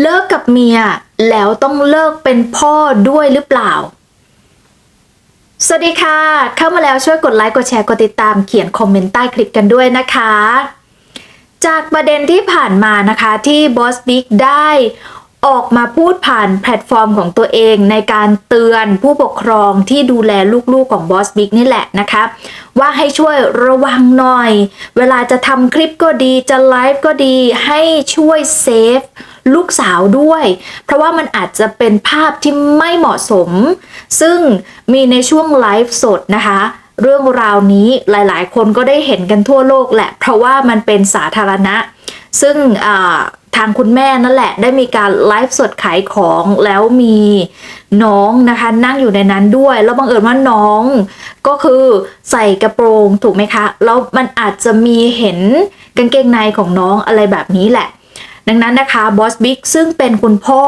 เลิกกับเมียแล้วต้องเลิกเป็นพ่อด้วยหรือเปล่า สวัสดีค่ะ เข้ามาแล้วช่วยกดไลค์กดแชร์กดติดตามเขียนคอมเมนต์ใต้คลิปกันด้วยนะคะ จากประเด็นที่ผ่านมานะคะที่บอสบิ๊กได้ออกมาพูดผ่านแพลตฟอร์มของตัวเองในการเตือนผู้ปกครองที่ดูแลลูกๆของบอสบิ๊กนี่แหละนะคะ ว่าให้ช่วยระวังหน่อย เวลาจะทำคลิปก็ดีจะไลฟ์ก็ดีให้ช่วยเซฟ ลูกสาวด้วย เพราะว่ามันอาจจะเป็นภาพที่ไม่เหมาะสม ซึ่งมีในช่วงไลฟ์สดนะคะเรื่องราวนี้หลายๆ คนก็ได้เห็นกันทั่วโลกแหละ เพราะว่ามันเป็นสาธารณะ ซึ่งทางคุณแม่นั่นแหละ ได้มีการไลฟ์สดขายของแล้วมีน้องนะคะ นั่งอยู่ในนั้นด้วย แล้วบังเอิญว่าน้องก็คือใส่กระโปรงถูกไหมคะ แล้วมันอาจจะมีเห็นกางเกงในของน้องอะไรแบบนี้แหละ ดังนั้นนะคะบอสบิ๊กซึ่งเป็นคุณพ่อ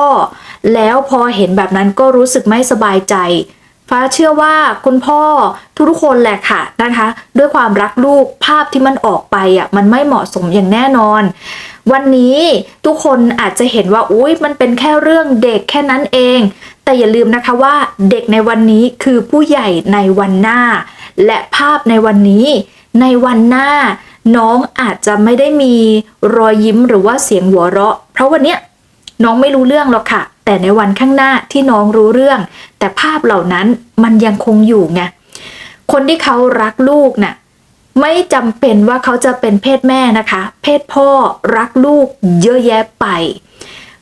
แล้วพอเห็นแบบนั้นก็รู้สึกไม่สบายใจ ฟ้าเชื่อว่าคุณพ่อทุกๆคนแหละค่ะนะคะ ด้วยความรักลูกภาพที่มันออกไปอะมันไม่เหมาะสมอย่างแน่นอน วันนี้ทุกคนอาจจะเห็นว่าอุ้ยมันเป็นแค่เรื่องเด็กแค่นั้นเอง แต่อย่าลืมนะคะว่าเด็กในวันนี้คือผู้ใหญ่ในวันหน้า และภาพในวันนี้ในวันหน้า น้องอาจจะไม่ได้มีรอยยิ้มหรือว่าเสียงหัวเราะ เพราะวันเนี้ยน้องไม่รู้เรื่องหรอกค่ะ แต่ในวันข้างหน้าที่น้องรู้เรื่อง แต่ภาพเหล่านั้นมันยังคงอยู่ไงคนที่เขารักลูกน่ะไม่จำเป็นว่าเขาจะเป็นเพศแม่นะคะ เพศพ่อรักลูกเยอะแยะไป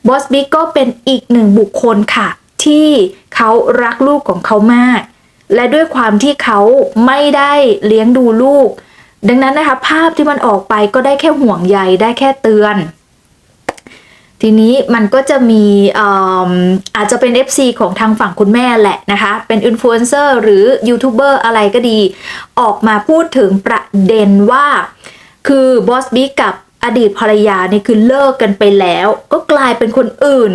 บอสบิ๊กก็เป็นอีกหนึ่งบุคคลค่ะ ที่เขารักลูกของเขามาก และด้วยความที่เขาไม่ได้เลี้ยงดูลูก ดังนั้นนะคะ ภาพที่มันออกไปก็ได้แค่ห่วงใยได้แค่เตือน ทีนี้มันก็จะมีออาจจะเป็น FC ของทางฝั่งคุณแม่แหละนะคะ เป็นอินฟลูเอนเซอร์หรือยูทูบเบอร์อะไรก็ดี ออกมาพูดถึงประเด็นว่า คือบอสบิ๊กกับอดีตภรรยานี่คือเลิกกันไปแล้ว ก็กลายเป็นคนอื่น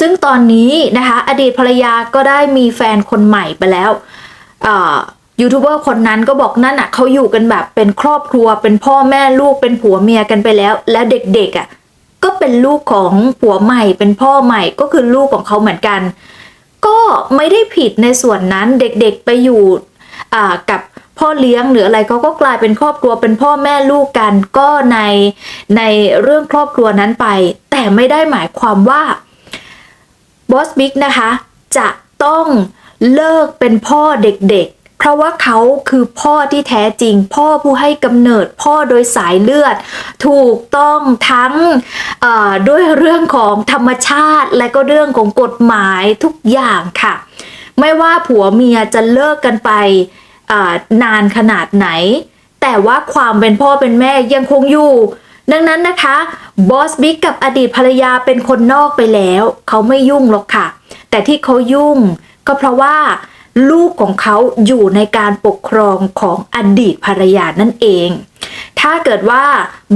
ซึ่งตอนนี้นะคะ อดีตภรรยาก็ได้มีแฟนคนใหม่ไปแล้วอ่า ยูทูบเบอร์คนนั้นก็บอกนั่นอะเขาอยู่กันแบบเป็นครอบครัวเป็นพ่อแม่ลูกเป็นผัวเมียกันไปแล้ว แล้วเด็กๆอะก็เป็นลูกของผัวใหม่ เป็นพ่อใหม่ก็คือลูกของเขาเหมือนกัน ก็ไม่ได้ผิดในส่วนนั้นเด็กๆไปอยู่อ่ากับพ่อเลี้ยงหรืออะไรเขาก็กลายเป็นครอบครัวเป็นพ่อแม่ลูกกันก็ในในเรื่องครอบครัวนั้นไป แต่ไม่ได้หมายความว่าบอสบิ๊กนะคะ จะต้องเลิกเป็นพ่อเด็กๆ เพราะว่าเขาคือพ่อที่แท้จริง พ่อผู้ให้กำเนิดพ่อโดยสายเลือด ถูกต้องทั้งด้วยเรื่องของธรรมชาติ และก็เรื่องของกฎหมายทุกอย่างค่ะ ไม่ว่าผัวเมียจะเลิกกันไปนานขนาดไหน แต่ว่าความเป็นพ่อเป็นแม่ยังคงอยู่ดังนั้นนะคะบอสบิ๊กกับอดีตภรรยาเป็นคนนอกไปแล้ว เขาไม่ยุ่งหรอกค่ะ แต่ที่เขายุ่งก็เพราะว่า ลูกของเขาอยู่ในการปกครองของอดีตภรรยานั่นเอง ถ้าเกิดว่า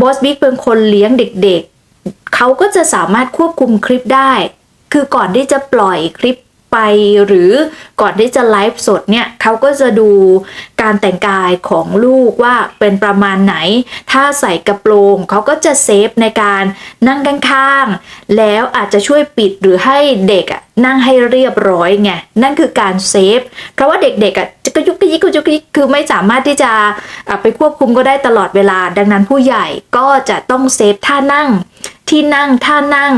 บอสบิ๊กเป็นคนเลี้ยงเด็กๆ เขาก็จะสามารถควบคุมคลิปได้ คือก่อนที่จะปล่อยคลิป ไปหรือก่อนที่จะไลฟ์สดเนี่ยเขาก็จะดูการแต่งกายของลูกว่าเป็นประมาณไหน ถ้าใส่กระโปรงเขาก็จะเซฟในการนั่งข้างๆ แล้วอาจจะช่วยปิดหรือให้เด็กอะนั่งให้เรียบร้อยไงนั่นคือการเซฟ เพราะว่าเด็กๆอะจะกระยุกกระยิกกระยุกกระยิกคือไม่สามารถที่จะไปควบคุมก็ได้ตลอดเวลา ดังนั้นผู้ใหญ่ก็จะต้องเซฟท่านั่ง ที่นั่งท่านั่ง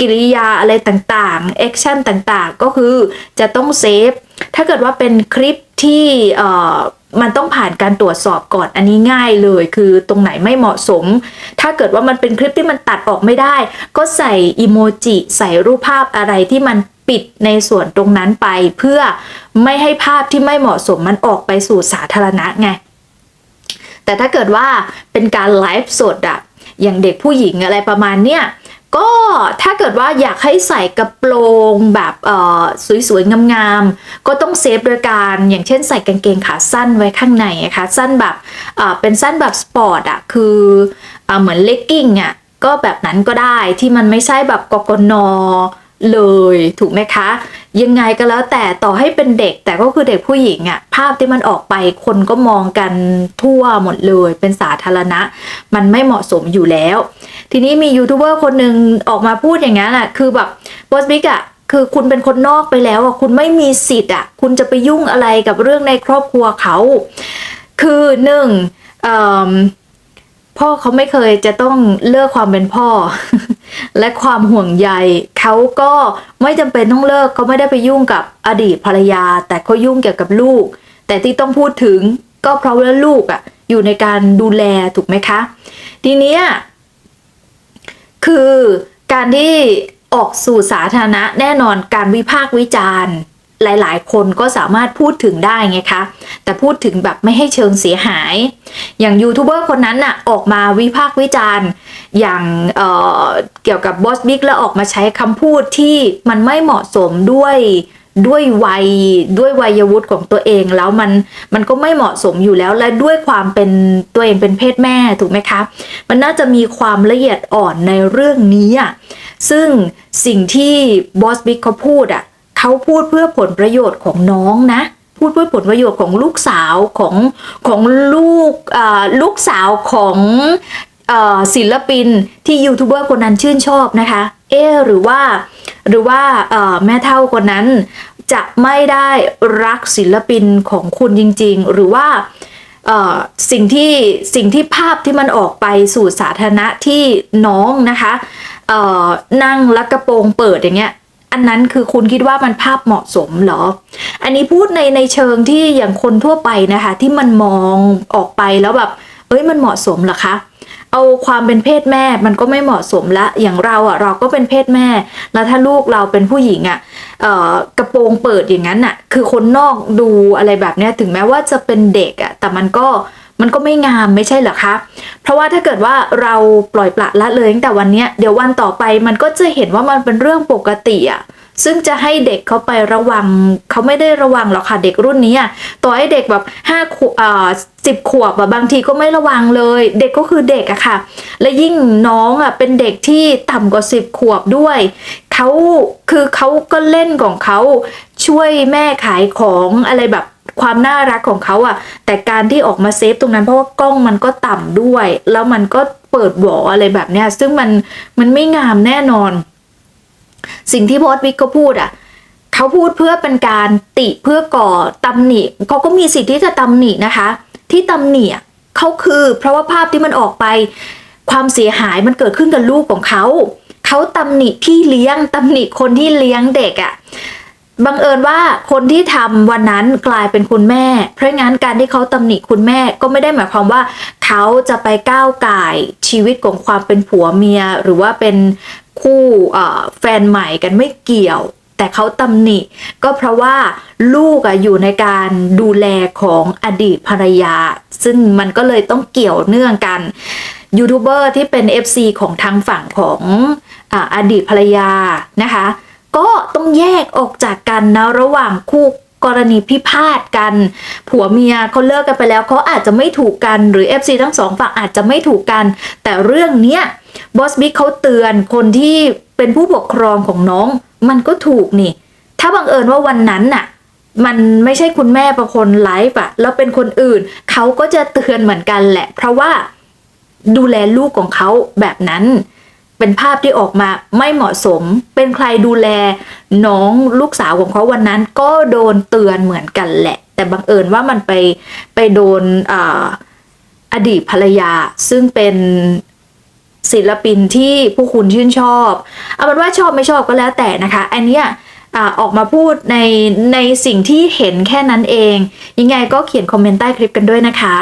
กิริยาอะไรต่างๆแอคชั่นต่างๆ ก็คือจะต้องเซฟ ถ้าเกิดว่าเป็นคลิปที่เอ่อมันต้องผ่านการตรวจสอบก่อนอันนี้ง่ายเลย คือตรงไหนไม่เหมาะสม ถ้าเกิดว่ามันเป็นคลิปที่มันตัดออกไม่ได้ ก็ใส่อีโมจิใส่รูปภาพอะไรที่มันปิดในส่วนตรงนั้นไป เพื่อไม่ให้ภาพที่ไม่เหมาะสมมันออกไปสู่สาธารณะไงแต่ถ้าเกิดว่าเป็นการไลฟ์สดอะ อย่างเด็กผู้หญิงอะไรประมาณเนี้ยก็ถ้าเกิดว่าอยากให้ใส่กระโปรงแบบสวยๆงามๆก็ต้องเซฟโดยการอย่างเช่นใส่กางเกงขาสั้นไว้ข้างในนะคะสั้นแบบเป็นสั้นแบบสปอร์ตอะคือเอ่อเหมือนเลกกิ้งอะก็แบบนั้นก็ได้ที่มันไม่ใช่แบบกกน เลยถูกไหมคะ ยังไงก็แล้วแต่ต่อให้เป็นเด็กแต่ก็คือเด็กผู้หญิงอะภาพที่มันออกไปคนก็มองกันทั่วหมดเลยเป็นสาธารณะ มันไม่เหมาะสมอยู่แล้ว ทีนี้มียูทูบเบอร์คนหนึ่งออกมาพูดอย่างนั้นอะคือแบบบอสบิ๊กอะคือคุณเป็นคนนอกไปแล้วอะคุณไม่มีสิทธิ์อะคุณจะไปยุ่งอะไรกับเรื่องในครอบครัวเขา คือหนึ่งพ่อเขาไม่เคยจะต้องเลิกความเป็นพ่อ และความห่วงใยเขาก็ไม่จำเป็นต้องเลิกเขาไม่ได้ไปยุ่งกับอดีตภรรยา แต่เขายุ่งเกี่ยวกับลูก แต่ที่ต้องพูดถึงก็เพราะว่าลูกอะ่ะอยู่ในการดูแลถูกไหมคะ ทีนี้คือการที่ออกสู่สาธารณะแน่นอนการวิพากษ์วิจารณ์ หลายๆ คนก็สามารถพูดถึงได้ไงคะ แต่พูดถึงแบบไม่ให้เชิงเสียหาย อย่างยูทูบเบอร์คนนั้นน่ะออกมาวิพากษ์วิจารณ์ อย่างเอ่อเกี่ยวกับบอสบิ๊กแล้วออกมาใช้คำพูดที่มันไม่เหมาะสมด้วยด้วยวัยด้วยวัยวุฒิของตัวเองแล้วมันมันก็ไม่เหมาะสมอยู่แล้วและด้วยความเป็นตัวเองเป็นเพศแม่ถูกไหมคะ มันน่าจะมีความละเอียดอ่อนในเรื่องนี้อะซึ่งสิ่งที่บอสบิ๊กเขาพูดอะ เขาพูดเพื่อผลประโยชน์ของน้องนะ พูดเพื่อผลประโยชน์ของลูกสาวของของลูกลูกสาวของศิลปินที่ยูทูบเบอร์คนนั้นชื่นชอบนะคะเออหรือว่าหรือว่าแม่เท่าคนนั้นจะไม่ได้รักศิลปินของคุณจริง ๆ หรือว่าสิ่งที่สิ่งที่ภาพที่มันออกไปสู่สาธารณะที่น้องนะคะนั่งและกระโปรงเปิดอย่างเงี้ย อันนั้นคือคุณคิดว่ามันภาพเหมาะสมเหรอ อันนี้พูดในในเชิงที่อย่างคนทั่วไปนะคะ ที่มันมองออกไปแล้วแบบเอ้ยมันเหมาะสมเหรอคะเอาความเป็นเพศแม่มันก็ไม่เหมาะสมละ อย่างเราอะเราก็เป็นเพศแม่ แล้วถ้าลูกเราเป็นผู้หญิงอะเอ่อกระโปรงเปิดอย่างนั้นอะ คือคนนอกดูอะไรแบบเนี้ยถึงแม้ว่าจะเป็นเด็กอะแต่มันก็ มันก็ไม่งามไม่ใช่เหรอคะ เพราะว่าถ้าเกิดว่าเราปล่อยปละละเลยตั้งแต่วันนี้เดี๋ยววันต่อไปมันก็จะเห็นว่ามันเป็นเรื่องปกติอะซึ่งจะให้เด็กเขาไประวังเขาไม่ได้ระวังหรอกค่ะเด็กรุ่นนี้ต่อให้เด็กแบบห้าขวบอ่าสิบขวบอะบางทีก็ไม่ระวังเลย เด็กก็คือเด็กอะค่ะ และยิ่งน้องอะเป็นเด็กที่ต่ำกว่าสิบขวบด้วยเขาคือเขาก็เล่นของเขาช่วยแม่ขายของอะไรแบบ ความน่ารักของเขาอะแต่การที่ออกมาเซฟตรงนั้นเพราะว่ากล้องมันก็ต่ำด้วย แล้วมันก็เปิดบ่ออะไรแบบเนี้ยซึ่งมันมันไม่งามแน่นอน สิ่งที่บอสวิกเขาพูดอะเขาพูดเพื่อเป็นการติเพื่อก่อตำหนิเขาก็มีสิทธิ์ที่จะตำหนินะคะ ที่ตำหนิอะเขาคือเพราะว่าภาพที่มันออกไป ความเสียหายมันเกิดขึ้นกับลูกของเขาเขาตำหนิพี่เลี้ยงตำหนิคนที่เลี้ยงเด็กอะ บังเอิญว่าคนที่ทำวันนั้นกลายเป็นคุณแม่ เพราะงั้นการที่เขาตำหนิคุณแม่ก็ไม่ได้หมายความว่า เขาจะไปก้าวไก่ชีวิตของความเป็นผัวเมีย หรือว่าเป็นคู่แฟนใหม่กันไม่เกี่ยว แต่เขาตำหนิ ก็เพราะว่าลูกอยู่ในการดูแลของอดีตภรรยา ซึ่งมันก็เลยต้องเกี่ยวเนื่องกันยูทูบเบอร์ที่เป็น FC ของทางฝั่งของออดีตภรรยานะคะ ก็ต้องแยกออกจากกันนะระหว่างคู่กรณีพิพาทกัน ผัวเมียเขาเลิกกันไปแล้วเขาอาจจะไม่ถูกกันหรือ FC ทั้งสองฝั่งอาจจะไม่ถูกกัน แต่เรื่องเนี้ยบอสบิ๊กเขาเตือนคนที่เป็นผู้ปกครองของน้อง มันก็ถูกนี่ ถ้าบังเอิญว่าวันนั้นน่ะ มันไม่ใช่คุณแม่ป็นคนไลฟ์อะแล้วเป็นคนอื่นเขาก็จะเตือนเหมือนกันแหละ เพราะว่าดูแลลูกของเขาแบบนั้น เป็นภาพที่ออกมาไม่เหมาะสม เป็นใครดูแลน้องลูกสาวของเขาวันนั้นก็โดนเตือนเหมือนกันแหละ แต่บังเอิญว่ามันไปไปโดนออดีตภรรยาซึ่งเป็นศิลปินที่ผู้คุณชื่นชอบ เอาเป็นว่าชอบไม่ชอบก็แล้วแต่นะคะ อันเนี้ยอออกมาพูดในในสิ่งที่เห็นแค่นั้นเอง ยังไงก็เขียนคอมเมนต์ใต้คลิปกันด้วยนะคะ